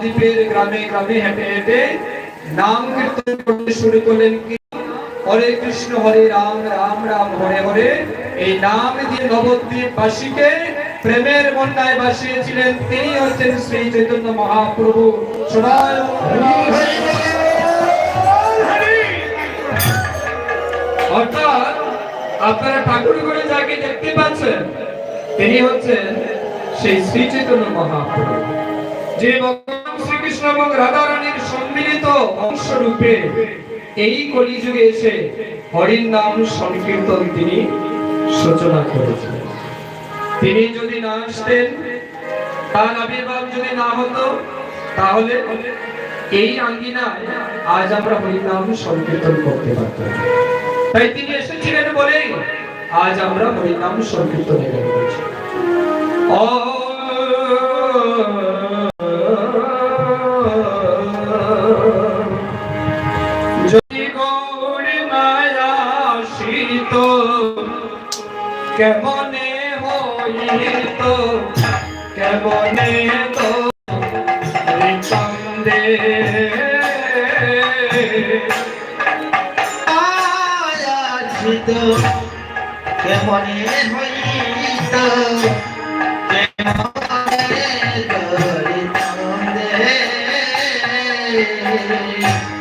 দ্বীপের গ্রামে গ্রামে হেঁটে হেঁটে নাম কীর্তন করতে শুরু করলেন কি? হরে কৃষ্ণ, হরে রাম রাম রাম, হরে হরে। এই নাম দিয়ে নবদ্বীপ বাসীকে প্রেমের বন্যায় বাসিয়েছিলেন তিনি হচ্ছেন শ্রী চৈতন্য মহাপ্রভু। সদায় অর্থাৎ আপনারা ঠাকুর করে যাকে দেখতে পাচ্ছেন, তিনি হচ্ছেন সেই শ্রী চৈতন্য মহাপ্রভু। যে ভগবান শ্রীকৃষ্ণ এবং রাধারানীর সম্মিলিত অংশরূপে এই কলিযুগে এসে হরির নাম সংকীর্তন তিনি সূচনা করেছিলেন তিনি যদি না আসতেন, তার আবির্ভাব যদি না হতো, তাহলে এই আঙ্গিনায় আজ আমরা হরিনাম সংকীর্তন করতে পারতাম। তাই তিনি এসেছিলেন বলেই আজ আমরা হরিনাম সংকীর্তনে করছি। যদি কেমনে হইত কেমনে তো? চন্দে আয়াচিত কেমনে হইত কেমনে ধরিতন্দে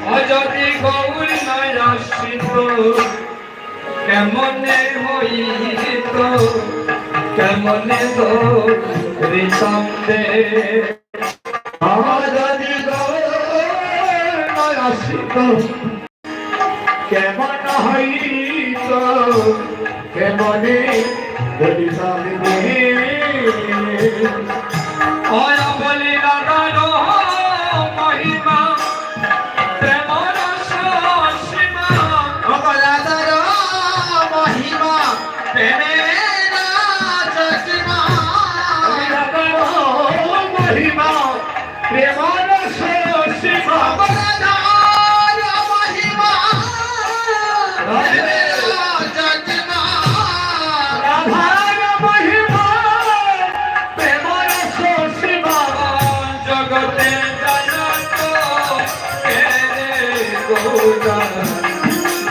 অযদি গৌর মায়া শীত হইত কেমনে তো ঋষন্দে যদি গৌর আসিত কেমন হইত? কেমনে ধরিতন্দে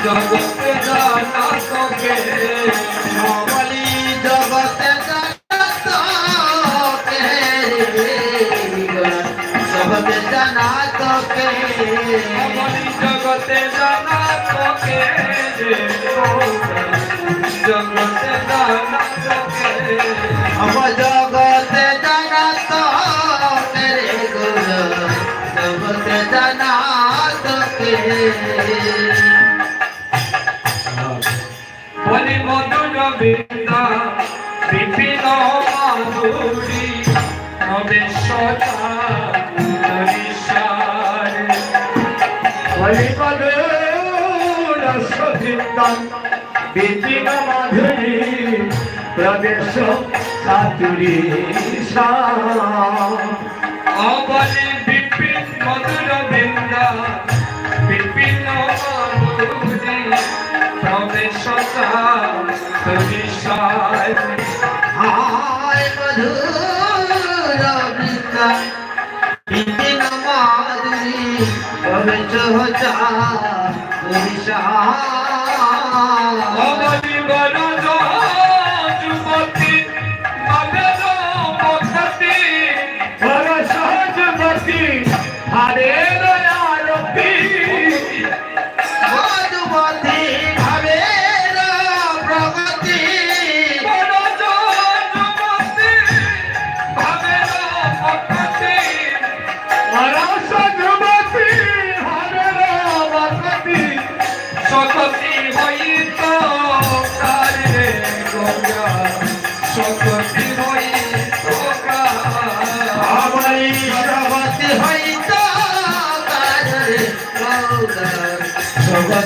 জগতে জনক কে বলি জগতে জগত কে জগতে জনাত কে বলি জগতে জনক কে রে। গৌরা জগতে জনক কে বৃন্দা বিপিন মাধুরী হবে সদা বিপিন মাধুরী প্রবেশ চাতুরী অবলি বিপিন মধুর বৃন্দা, বিপিন মাধুরী প্রবেশ চাতুরী বিষয় হায় মধুর বৃন্দা বিপিন মাধুরী কবে চোহ চা বিষয়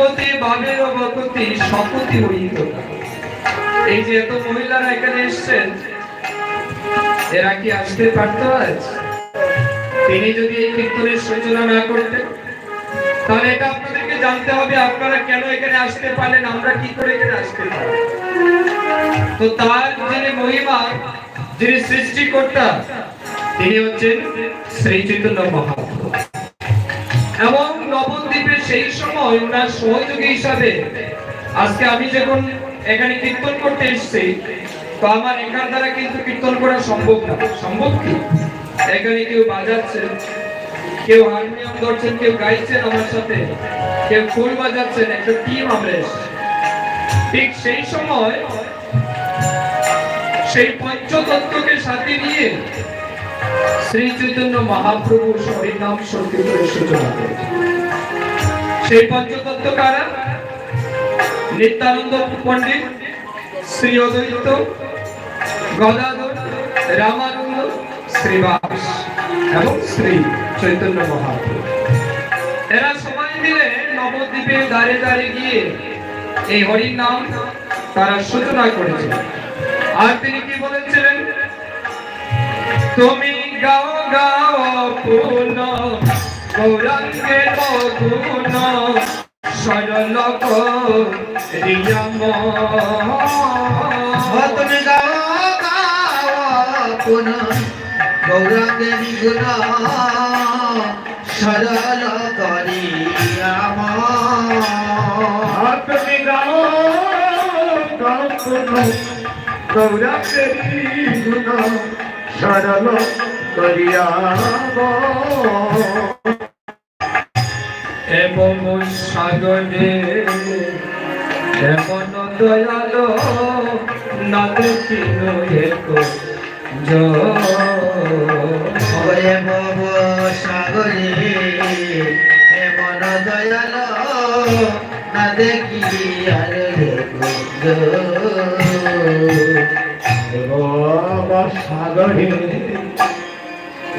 যুবতী বাবের বকতি শপথি হইত এই যে এত মহিলারা এখানে এসছেন, এরা কি আসতে পারতো আজ? তিনি যদি এই কীর্তনের সূচনা না করতেন, তাহলে এটা আপনাদেরকে জানতে হবে, আপনারা কেন এখানে আসতে পারলেন আমরা কি করে এখানে আসতে তো তার যিনি মহিমা, যিনি সৃষ্টিকর্তা, তিনি হচ্ছেন শ্রী চৈতন্য মহাপ্রভু। এবং নবদ্বীপে সেই সময় ওনার সহযোগী হিসাবে আজকে আমি যখন এখানে কীর্তন করতে এসেছি, তো আমার একার দ্বারা কিন্তু কীর্তন করা সম্ভব না। সম্ভব কি? এখানে কেউ বাজাচ্ছেন, কেউ হারমোনিয়াম ধরছেন, কেউ গাইছেন আমার সাথে, কেউ ফুল বাজাচ্ছেন, একটা টিম আমরা। ঠিক সেই সময় সেই পঞ্চতত্ত্বকে সাথে নিয়ে শ্রী চৈতন্য মহাপ্রভু হরিনাম সংকীর্তনের সূচনা করেছেন সেই পঞ্চতত্ত্ব কারা নিত্যানন্দ পণ্ডিত, শ্রী অদ্বৈত, গদাধর, রামানন্দ শ্রীবাস এবং শ্রী চৈতন্য মহাপ্রভু। এরা সবাই মিলে নবদ্বীপে দাঁড়ে দাঁড়িয়ে গিয়ে এই হরির নাম তারা সূচনা করেছিলেন আর তিনি কি বলেছিলেন? তুমি গাও গাও পুন গৌরাঙ্গের গুণ সরল তুমি গাও পুন গৌরাঙ্গের গুণ সরল করি তুমি গাও গুণ সরল করিয়াম। এবং সাগরে এমন দয়াল না দেখিল এক ভব সাগরে এমন দয়াল না দেখি। আর সাগরে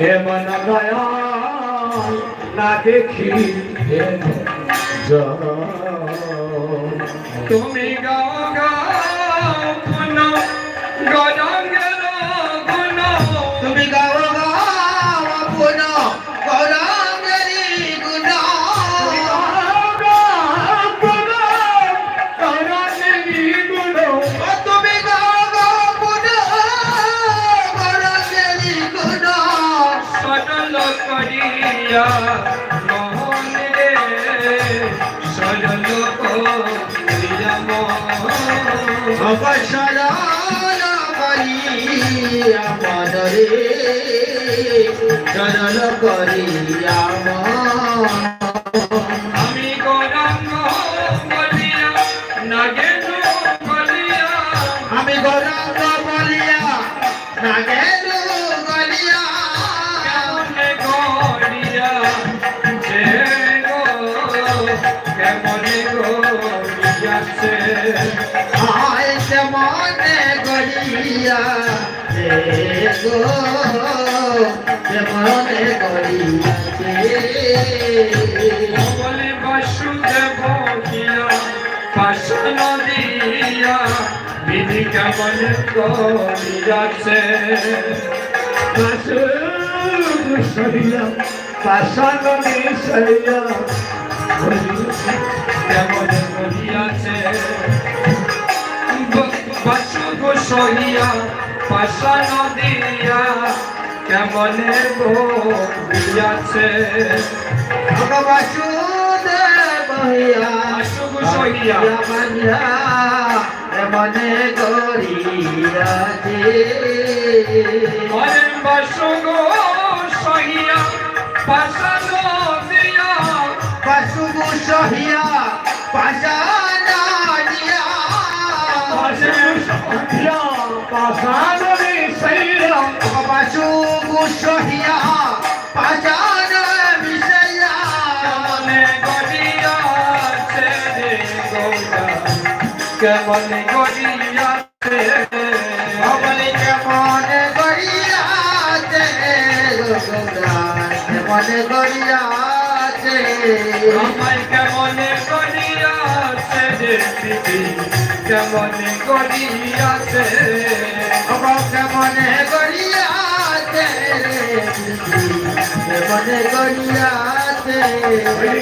এমন দয়াল না দেখি। তুমি গাও গাও পুন গরঙ্গের গুণ তুমি গাও গাও পুন গৌরাঙ্গেরি গুণ তুমি গাও গাও গৌরাঙ্গেরি গুণ করিয়া মোহন অবসর করি আমার রে চরণ করি আমার আমি গৌরাঙ্গ বলিয়া নাগেন্দ্র বলিয়া আমি গৌরাঙ্গ বলিয়া নাগের গলিয়া রে মনে গলিয়া বলে কিয়া পাশন দিয়া বিধি কেমন গড়িয়াছে পাশান মিশাইয়া কেমন গড়িয়াছে বাসু গোসইয়া পাশন দিয়া কেমনে গড়িয়াছে বাসুদেব হইয়া বাসু গোসইয়া মানিয়া মনে গড়িয়াছে? মনে বাসু গোসইয়া পাশন দিয়া পাশু সহিয়া দিয়া মিশাইয়া পাশু সহিয়া পাশানা মিশাইয়া কেমনে গড়িয়াছে রে গৌরা কেমনে গড়িয়াছে অবলি গড়িয়াছে মনে করিয়াছে আমায় কেমনে করিয়াছে রে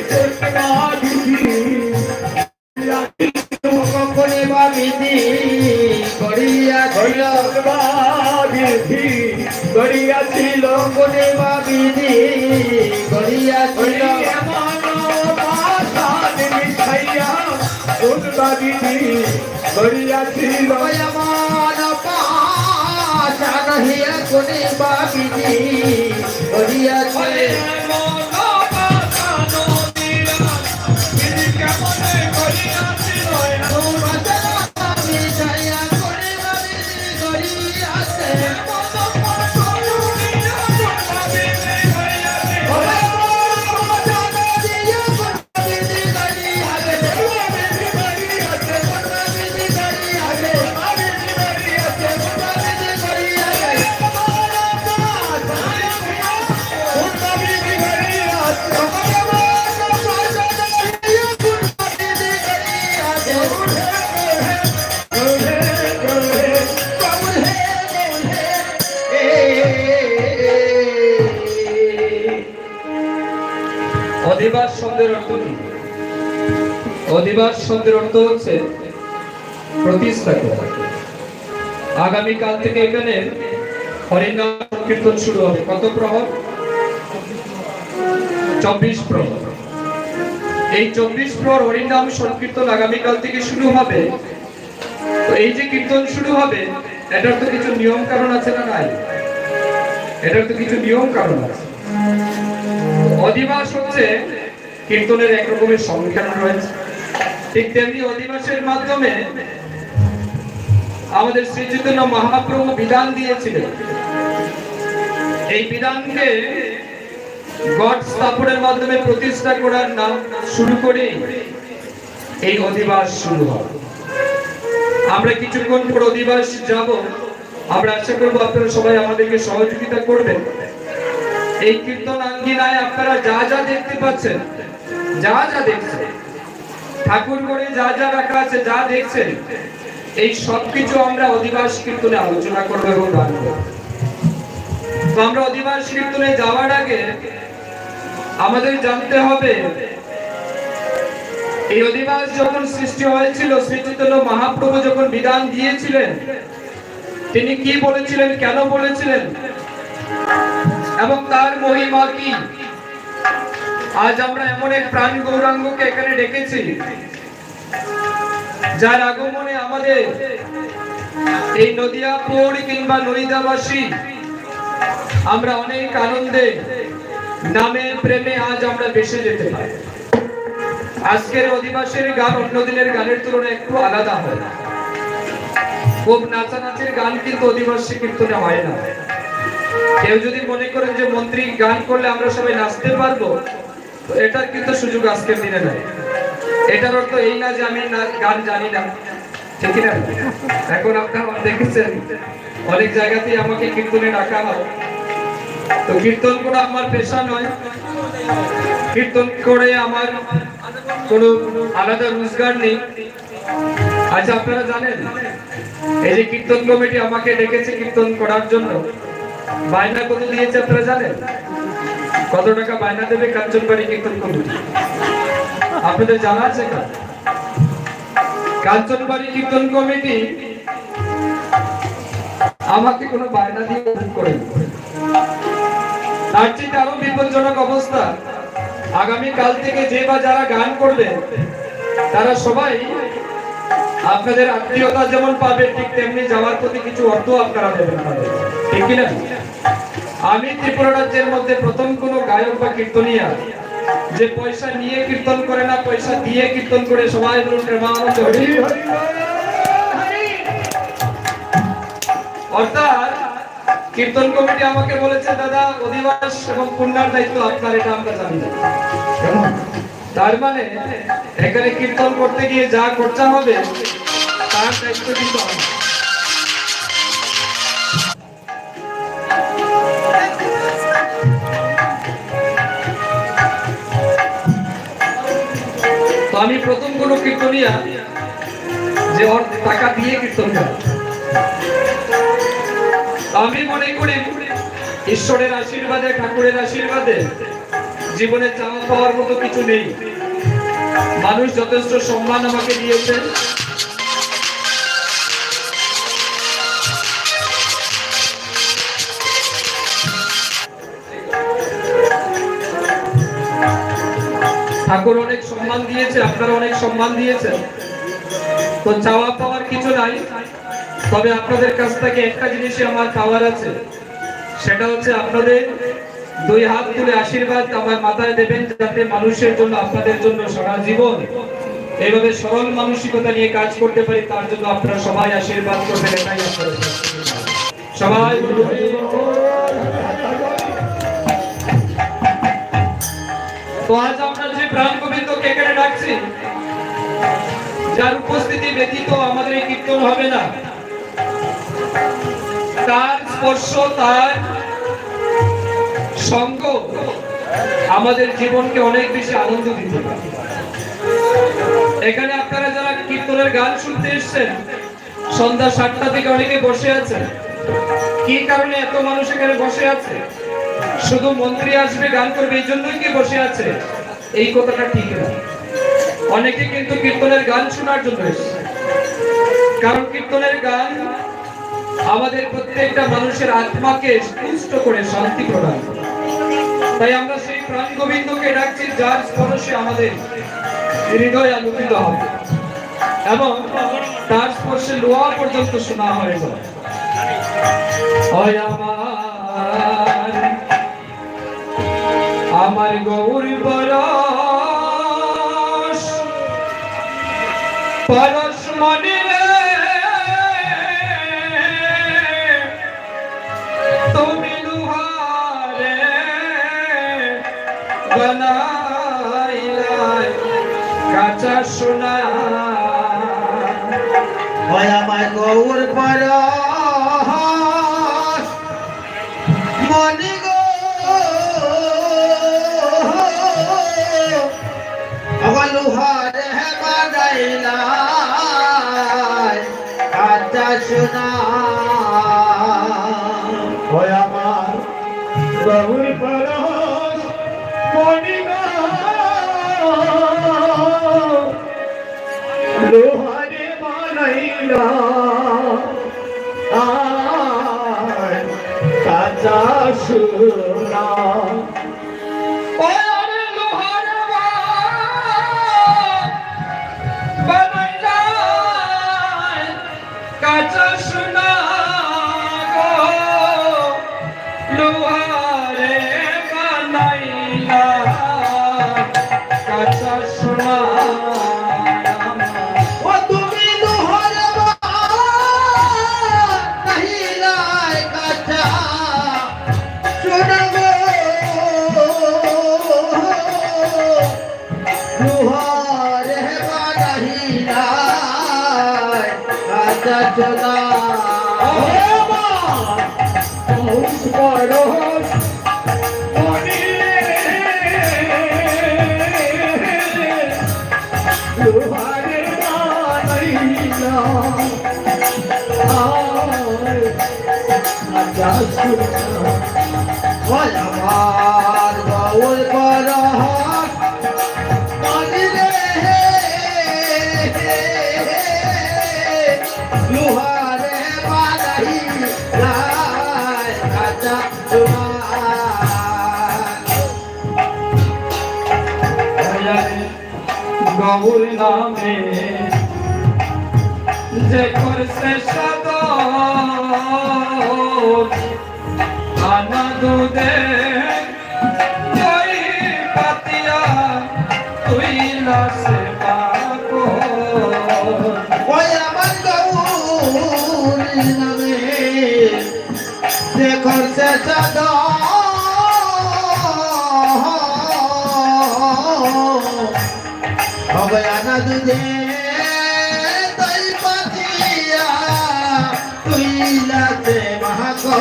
দিদি কেমনে করিয়াছে। আমাকে মনে করিয়াছে মনে করিয়াছে কখনে ভাবিতি করিয়াছিল। করিয়াছিল গড়িয়াছিল মন পাশান হিয়া কোনে ভাবিতি করিয়াছিল অধিবাস শব্দের অর্থ হচ্ছে প্রতিষ্ঠা করা। আগামীকাল থেকে এখানে হরিনাম কীর্তন শুরু হবে। কত প্রহর? চব্বিশ প্রহর। এই চব্বিশ প্রহর হরিনাম সংকীর্তন আগামীকাল থেকে শুরু হবে। তো এই যে কীর্তন শুরু হবে, এটার তো কিছু নিয়ম কারণ আছে না নাই? এটার তো কিছু নিয়ম কারণ আছে। অধিবাস হচ্ছে কীর্তনের এক রকমের সংখ্যান রয়েছে। ঠিক তেমনি অধিবাসের মাধ্যমে আমাদের শ্রী চৈতন্য মহাপ্রভু বিধান দিয়েছিলেন। এই বিধানকে গড স্থাপনের মাধ্যমে প্রতিষ্ঠা করার নাম শুরু করে এই অধিবাস শুরু হবে আমরা কিছুক্ষণ পর অধিবাস যাব। আমরা আশা করব আপনারা সবাই আমাদেরকে সহযোগিতা করবেন। এই কীর্তন আঙ্গিনায় আপনারা যা যা দেখতে পাচ্ছেন যা যা দেখছেন, ঠাকুর করে যা যা রাখা আছে, যা দেখছেন, এই সব কিছু আমরা অধিবাস কীর্তনে আলোচনা করব এবং তো আমরা অধিবাস কীর্তনে যাওয়ার আগে আমাদের জানতে হবে, এই অধিবাস যখন সৃষ্টি হয়েছিল শ্রী চৈতন্য মহাপ্রভু যখন বিধান দিয়েছিলেন, তিনি কি বলেছিলেন, কেন বলেছিলেন? এবং তার মহিমা কি? আজ আমরা এমন এক প্রাণ গৌরাঙ্গকে এখানে ডেকেছি, যার আগমনে আমাদের এই নদিয়া পৌড় কিংবা নইদাবাসী আমরা অনেক আনন্দে, নামে, প্রেমে আজ আমরা বেসে যেতে পারি। আজকের অধিবাসের গান অন্য দিনের গানের তুলনায় একটু আলাদা হয়। খুব নাচানাচির গান কিন্তু অধিবাসী কীর্তনে হয় না। কেউ যদি মনে করেন যে মন্ত্রী গান করলে আমরা সবাই নাচতে পারব এটার কিন্তু সুযোগ আজকের দিনে নাই। এটার অর্থ এই না যে আমি না- গান জানি না। ঠিক না এখন আপনারা দেখেছেন, অনেক জায়গাতেই আমাকে কীর্তনে ডাকা হয়। তো কীর্তন করা আমার পেশা নয়। কীর্তন করে আমার কোনো আলাদা রোজগার নেই। আচ্ছা আপনারা জানেন, এই যে কীর্তন কমিটি আমাকে ডেকেছে কীর্তন করার জন্য। বায়না কত দিয়েছে আপনারা জানেন? কত টাকা বায়না দেবে কাঞ্চনবাড়ি কীর্তন কমিটি আপনাদের জানা আছে কা কাঞ্চনবাড়ি কীর্তন কমিটি আমাকে কোনো বায়না দিয়ে করে তার চেয়ে আরও বিপজ্জনক অবস্থা আগামী কাল থেকে যে বা যারা গান করবে, তারা সবাই আপনাদের আত্মীয়তা যেমন পাবে, ঠিক তেমনি যাওয়ার প্রতি কিছু অর্থ আপনারা দেবেন। ঠিক কিনা? আমি ত্রিপুরা রাজ্যের মধ্যে প্রথম কোন গায়ক বা কীর্তনিয়া। যে পয়সা নিয়ে কীর্তন করে না পয়সা দিয়ে কীর্তন করে সবাই বলুন অর্থাৎ কীর্তন কমিটি আমাকে বলেছে দাদা অধিবাস এবং পুণ্যার দায়িত্ব আপনার এটা আমরা জানি তার মানে এখানে কীর্তন করতে গিয়ে যা খরচা হবে তার দায়িত্ব কিন্তু আমার। কোন কীর্তনিয়া যে ওর টাকা দিয়ে কীর্তন করে। আমি মনে করি ঈশ্বরের আশীর্বাদে, ঠাকুরের আশীর্বাদে জীবনে চাওয়া পাওয়ার মতো কিছু নেই। মানুষ যথেষ্ট সম্মান আমাকে দিয়েছে। ঠাকুর অনেক সম্মান দিয়েছে আপনারা অনেক সম্মান দিয়েছেন তো চাওয়া পাওয়ার কিছু নাই, তবে আপনাদের কাছ থেকে একটা জিনিসই আমার পাওয়ার আছে সেটা হচ্ছে আপনাদের দুই হাত তুলে আশীর্বাদ আমার মাথায় দেবেন যাতে মানুষের জন্য, আপনাদের জন্য সারা জীবন এইভাবে সরল মানসিকতা নিয়ে কাজ করতে পারি, তার জন্য আপনারা সবাই আশীর্বাদ করবেন, এটাই আপনাদের। সবাই তো আজ যার উপস্থিতি ব্যতীত আমাদের এই কীর্তন হবে না। তার স্পর্শ, তার সঙ্গ আমাদের জীবনকে অনেক বেশি আনন্দ দিতে এখানে আপনারা যারা কীর্তনের গান শুনতে এসেছেন, সন্ধ্যা সাতটা থেকে অনেকে বসে আছেন। কি কারণে এত মানুষ এখানে বসে আছে? শুধু মন্ত্রী আসবে, গান করবে, এই জন্যই কি বসে আছে? এই কথাটা ঠিক অনেকে কিন্তু কীর্তনের গান শোনার জন্য এসেছে কারণ কীর্তনের গান আমাদের প্রত্যেকটা মানুষের আত্মাকে পুষ্ট করে শান্তি প্রদান। তাই আমরা সেই প্রাণ গোবিন্দকে ডাকছি যার স্পর্শে আমাদের হৃদয় আলোকিত হবে এবং তার স্পর্শে লোয়া পর্যন্ত শোনা হয়। হয় আমার আমার গৌর পরশ পরশ মনে তুমি লুহারে বানাইলাই কাঁচা সোনা হয় আমার গৌর পর কাঁচা সোনা আমার গৌর করহত মনিরে গৌর নামে। যে করছে সদর আনা দুধে ওই পাতিয়া তুই লাসে পাকো ওই আমার গৌর নামে। সে সদা দুধে তৈ পাতিয়া তুই লাতে মাহাকো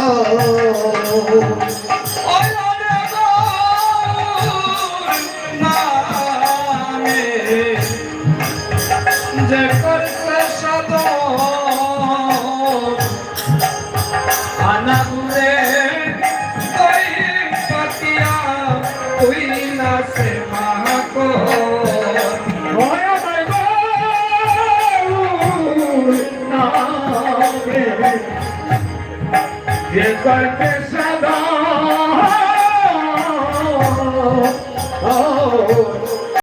যে করতে সদা